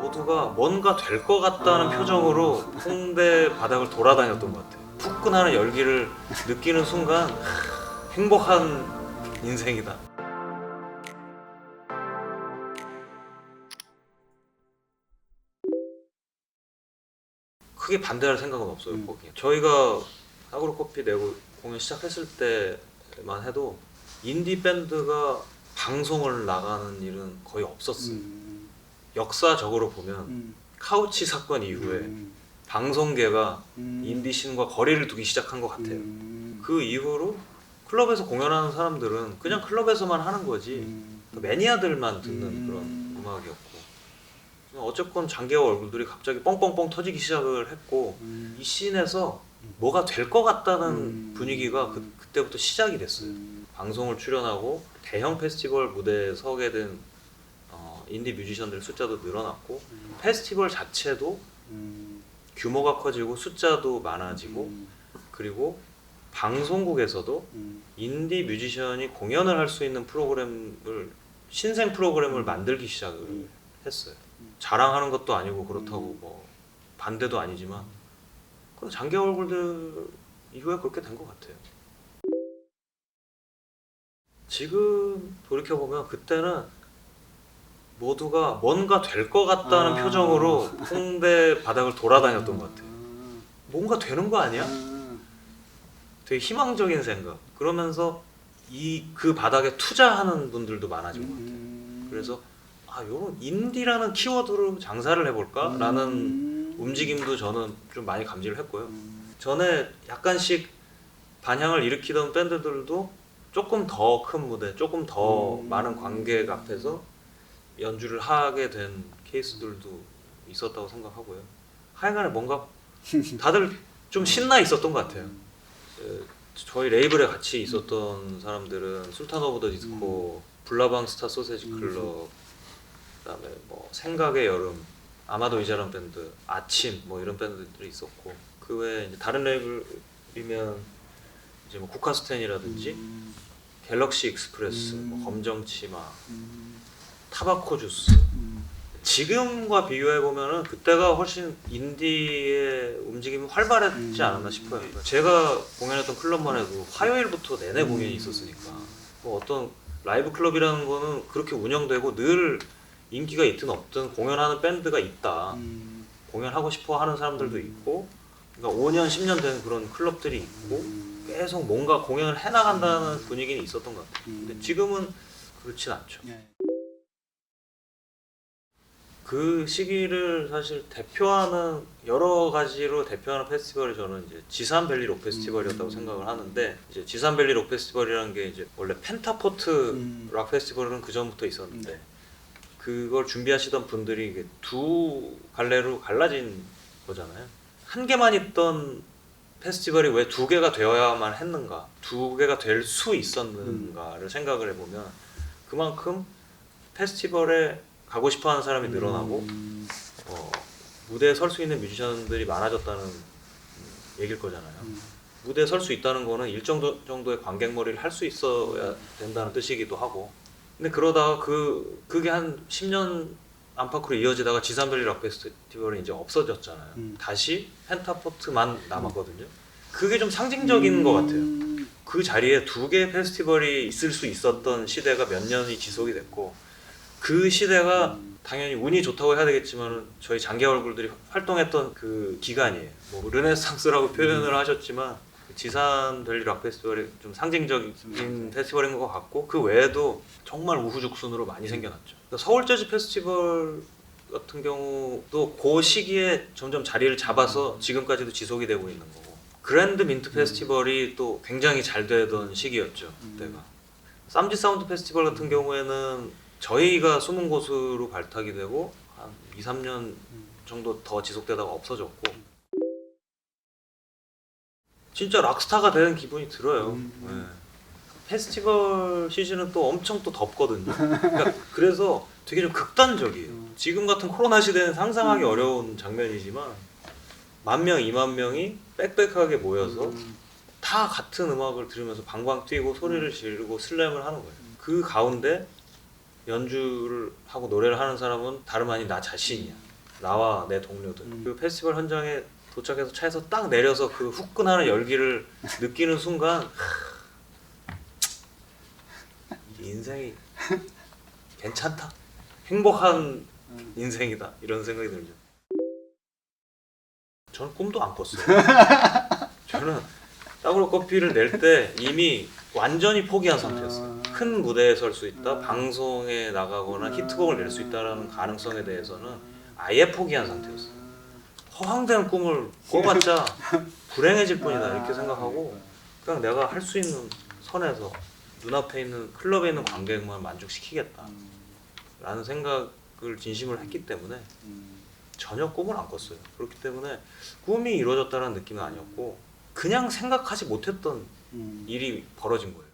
모두가 뭔가 될 것 같다는 표정으로 홍대 바닥을 돌아다녔던 것 같아요. 후끈하는 열기를 느끼는 순간 하, 행복한 인생이다. 크게 반대할 생각은 없어요. 음. 거기에. 저희가 하그로 커피 내고 공연 시작했을 때만 해도 인디 밴드가 방송을 나가는 일은 거의 없었어요. 음. 역사적으로 보면 음. 카우치 사건 이후에 음. 방송계가 음. 인디 씬과 거리를 두기 시작한 것 같아요. 음. 그 이후로 클럽에서 공연하는 사람들은 그냥 클럽에서만 하는 거지 음. 그 매니아들만 듣는 음. 그런 음악이었고 어쨌건 장기화 얼굴들이 갑자기 뻥뻥뻥 터지기 시작을 했고 음. 이 씬에서 뭐가 될 것 같다는 음. 분위기가 그, 그때부터 시작이 됐어요. 음. 방송을 출연하고 대형 페스티벌 무대에 서게 된 어, 인디 뮤지션들 숫자도 늘어났고 음. 페스티벌 자체도 음. 규모가 커지고 숫자도 많아지고 음. 그리고 방송국에서도 음. 인디 뮤지션이 공연을 할 수 있는 프로그램을 신생 프로그램을 음. 만들기 시작을 음. 했어요. 음. 자랑하는 것도 아니고 그렇다고 음. 뭐 반대도 아니지만 그 장기 얼굴들 이후에 그렇게 된 것 같아요. 지금 돌이켜 보면 그때는 모두가 뭔가 될 것 같다는 아. 표정으로 홍대 바닥을 돌아다녔던 것 같아요. 아. 뭔가 되는 거 아니야? 아. 되게 희망적인 생각. 그러면서 이 그 바닥에 투자하는 분들도 많아진 것 같아요. 음. 그래서 아, 요런 인디라는 키워드로 장사를 해볼까라는 음. 움직임도 저는 좀 많이 감지를 했고요. 음. 전에 약간씩 반향을 일으키던 밴드들도 조금 더 큰 무대, 조금 더 음. 많은 관객 앞에서 연주를 하게 된 케이스들도 있었다고 생각하고요. 하여간에 뭔가 다들 좀 신나 있었던 것 같아요. 그, 저희 레이블에 같이 있었던 사람들은 술탄 오브 더 디스코, 블라방 스타 소세지 음. 클럽, 그다음에 뭐 생각의 여름, 아마도 이자란 밴드, 아침 뭐 이런 밴드들이 있었고 그 외에 다른 레이블이면 이제 뭐 쿠카스텐이라든지 음. 갤럭시 익스프레스, 음. 뭐 검정치마, 음. 타바코 주스. 음. 지금과 비교해 보면은 그때가 훨씬 인디의 움직임이 활발했지 음. 않았나 싶어요. 제가 공연했던 클럽만 해도 화요일부터 내내 음. 공연이 있었으니까 뭐 어떤 라이브 클럽이라는 거는 그렇게 운영되고 늘 인기가 있든 없든 공연하는 밴드가 있다. 음. 공연하고 싶어 하는 사람들도 음. 있고 그러니까 5년 10년 된 그런 클럽들이 있고 음. 계속 뭔가 공연을 해나간다는 분위기는 있었던 것 같아요. 음. 근데 지금은 그렇진 않죠. 예. 그 시기를 사실 대표하는 여러 가지로 대표하는 페스티벌이 저는 이제 지산밸리 록 페스티벌이었다고 음. 생각을 하는데 이제 지산밸리 록 페스티벌이라는 게 이제 원래 펜타포트 음. 락 페스티벌은 그 전부터 있었는데 네. 그걸 준비하시던 분들이 이게 두 갈래로 갈라진 거잖아요. 한 개만 있던 페스티벌이 왜 두 개가 되어야만 했는가, 두 개가 될 수 있었는가를 생각을 해보면 그만큼 페스티벌에 가고 싶어하는 사람이 늘어나고 음. 어, 무대에 설 수 있는 뮤지션들이 많아졌다는 음, 얘기일 거잖아요. 음. 무대에 설 수 있다는 거는 일정 도- 정도의 관객머리를 할 수 있어야 된다는 뜻이기도 하고 근데 그러다가 그 그게 한 10년 안팎으로 이어지다가 지산밸리 락 페스티벌이 이제 없어졌잖아요. 음. 다시 펜타포트만 남았거든요. 그게 좀 상징적인 것 같아요. 음. 그 자리에 두 개의 페스티벌이 있을 수 있었던 시대가 몇 년이 지속이 됐고 그 시대가 음. 당연히 운이 좋다고 해야 되겠지만 저희 장기 얼굴들이 활동했던 그 기간이에요. 뭐 르네상스라고 표현을 하셨지만 그 지산 델리 락 페스티벌이 좀 상징적인 음. 페스티벌인 것 같고 그 외에도 정말 우후죽순으로 많이 생겨났죠. 그러니까 서울 재즈 페스티벌 같은 경우도 그 시기에 점점 자리를 잡아서 지금까지도 지속이 되고 있는 거고 그랜드 민트 페스티벌이 또 굉장히 잘 되던 시기였죠 그때가 쌈지 사운드 페스티벌 같은 경우에는 저희가 숨은 곳으로 발탁이 되고 한 2, 3년 정도 더 지속되다가 없어졌고 진짜 락스타가 되는 기분이 들어요. 음. 네. 페스티벌 시즌은 또 엄청 또 덥거든요. 그러니까 그래서 되게 좀 극단적이에요. 음. 지금 같은 코로나 시대는 상상하기 음. 어려운 장면이지만 만 명, 이만 명이 빽빽하게 모여서 음. 다 같은 음악을 들으면서 방방 뛰고 소리를 지르고 슬램을 하는 거예요. 그 가운데 연주를 하고 노래를 하는 사람은 다름 아닌 나 자신이야. 나와 내 동료들 음. 그 페스티벌 현장에 도착해서 차에서 딱 내려서 그 후끈하는 열기를 느끼는 순간 하, 인생이 괜찮다 행복한 음. 인생이다 이런 생각이 들죠 저는 꿈도 안 꿨어요 저는 따구로 커피를 낼 때 이미 완전히 포기한 상태였어요 아. 큰 무대에 설 수 있다 아. 방송에 나가거나 히트곡을 낼 수 있다라는 가능성에 대해서는 아예 포기한 상태였어요. 허황된 꿈을 꿔봤자 불행해질 뿐이다 이렇게 생각하고 그냥 내가 할 수 있는 선에서 눈앞에 있는 클럽에 있는 관객만 만족시키겠다 라는 생각을 진심을 했기 때문에 전혀 꿈을 안 꿨어요. 그렇기 때문에 꿈이 이루어졌다는 느낌은 아니었고 그냥 생각하지 못했던 일이 벌어진 거예요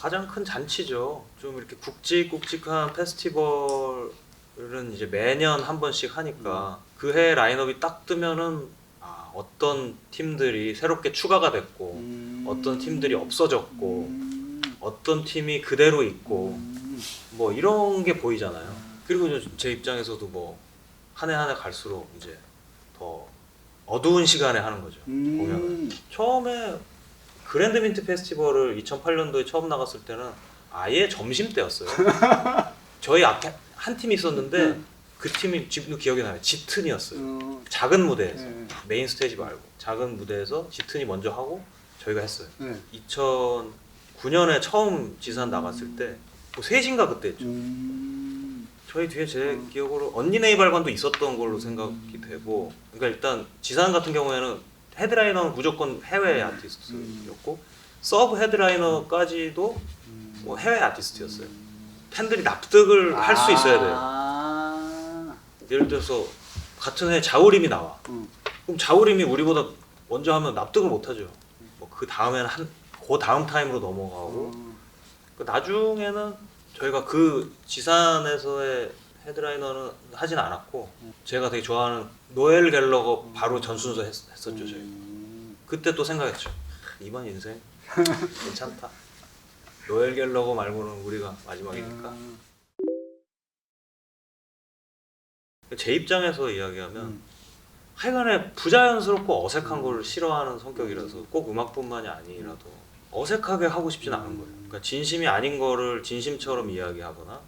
가장 큰 잔치죠 좀 이렇게 굵직굵직한 페스티벌은 이제 매년 한 번씩 하니까 그 해 라인업이 딱 뜨면은 아, 어떤 팀들이 새롭게 추가가 됐고 어떤 팀들이 없어졌고 어떤 팀이 그대로 있고 뭐 이런 게 보이잖아요. 그리고 제 입장에서도 뭐 한 해 한 해 갈수록 이제 더 어두운 시간에 하는 거죠. 공연을. 처음에 그랜드민트 페스티벌을 2008년도에 처음 나갔을 때는 아예 점심 때였어요. 저희 앞에 한 팀이 있었는데 그 팀이 지금도 기억이 나요. 지튼이었어요. 작은 무대에서 메인 스테이지 말고 작은 무대에서 지튼이 먼저 하고 저희가 했어요. 2009년에 처음 지산 나갔을 때뭐 3시인가 그때 했죠. 저희 뒤에 제 기억으로 언니네 발관도 있었던 걸로 생각이 되고 그러니까 일단 지산 같은 경우에는 헤드라이너는 무조건 해외 아티스트였고 서브 헤드라이너까지도 뭐 해외 아티스트였어요. 팬들이 납득을 할 수 있어야 돼요. 아. 예를 들어서 같은 해 자우림이 나와. 음. 그럼 자우림이 우리보다 먼저 하면 납득을 못 하죠. 뭐 그 다음에는 한, 그 다음 타임으로 넘어가고. 그 나중에는 저희가 그 지산에서의 헤드라이너는 하진 않았고, 제가 되게 좋아하는 노엘 갤러거 바로 전순서 했, 했었죠, 저희. 음. 그때 또 생각했죠. 하, 이번 인생 괜찮다. 노엘 갤러거 말고는 우리가 마지막이니까. 제 입장에서 이야기하면 음. 하여간에 부자연스럽고 어색한 걸 싫어하는 성격이라서 꼭 음악뿐만이 아니라도 어색하게 하고 싶진 않은 거예요. 그러니까 진심이 아닌 거를 진심처럼 이야기하거나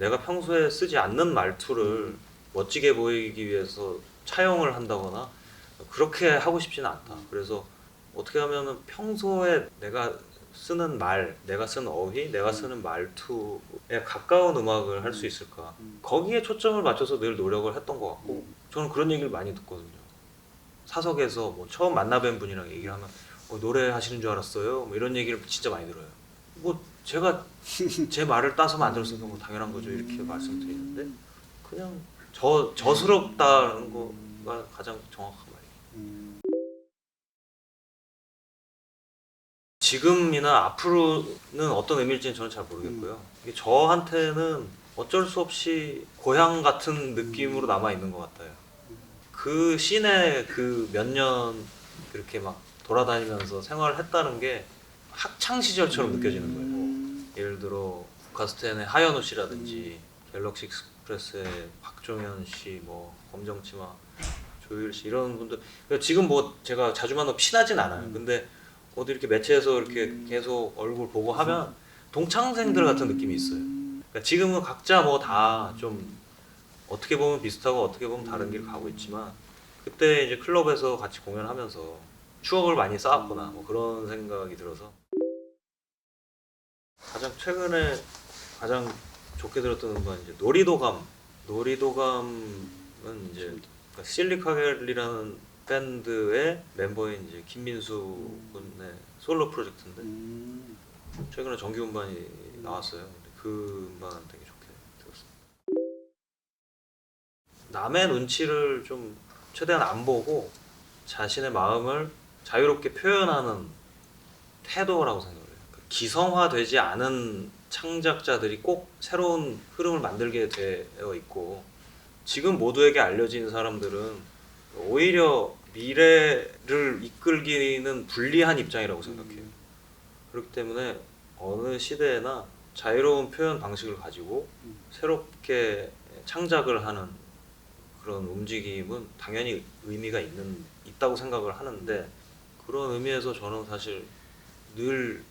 내가 평소에 쓰지 않는 말투를 멋지게 보이기 위해서 차용을 한다거나 그렇게 하고 싶지는 않다. 그래서 어떻게 하면은 평소에 내가 쓰는 말, 내가 쓰는 어휘, 내가 쓰는 말투에 가까운 음악을 할 수 있을까? 거기에 초점을 맞춰서 늘 노력을 했던 것 같고 저는 그런 얘기를 많이 듣거든요. 사석에서 뭐 처음 만나뵌 분이랑 얘기를 하면 어, 노래 하시는 줄 알았어요. 뭐 이런 얘기를 진짜 많이 들어요. 뭐 제가 제 말을 따서 만들었으니까 뭐 당연한 거죠 이렇게 말씀드리는데 그냥 저 저스럽다는 거가 가장 정확한 말이에요. 지금이나 앞으로는 어떤 의미일지는 저는 잘 모르겠고요. 이게 저한테는 어쩔 수 없이 고향 같은 느낌으로 남아 있는 것 같아요. 그 시내 그 몇 년 이렇게 막 돌아다니면서 생활을 했다는 게 학창 시절처럼 느껴지는 거예요. 예를 들어 국카스텐의 하현우 씨라든지 갤럭시 익스프레스의 박종현 씨, 뭐 검정치마 조일 씨 이런 분들 그러니까 지금 뭐 제가 자주 만나고 친하진 않아요. 근데 어디 이렇게 매체에서 이렇게 계속 얼굴 보고 하면 동창생들 같은 느낌이 있어요. 그러니까 지금은 각자 뭐 다 좀 어떻게 보면 비슷하고 어떻게 보면 다른 길 가고 있지만 그때 이제 클럽에서 같이 공연하면서 추억을 많이 쌓았구나 뭐 그런 생각이 들어서 가장 최근에 가장 좋게 들었던 음반 이제 놀이도감 놀이도감은 이제 그러니까 실리카겔이라는 밴드의 멤버인 이제 김민수 군의 솔로 프로젝트인데 최근에 정규 음반이 나왔어요. 그 음반 되게 좋게 들었습니다. 남의 눈치를 좀 최대한 안 보고 자신의 마음을 자유롭게 표현하는 태도라고 생각을 해요. 그 기성화되지 않은 창작자들이 꼭 새로운 흐름을 만들게 되어 있고 지금 모두에게 알려진 사람들은 오히려 미래를 이끌기는 불리한 입장이라고 생각해요. 그렇기 때문에 어느 시대에나 자유로운 표현 방식을 가지고 새롭게 창작을 하는 그런 움직임은 당연히 의미가 있는 있다고 생각을 하는데 그런 의미에서 저는 사실 늘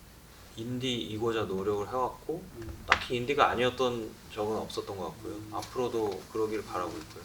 인디 이고자 노력을 해왔고 음. 딱히 인디가 아니었던 적은 없었던 것 같고요. 음. 앞으로도 그러길 바라고 있고요.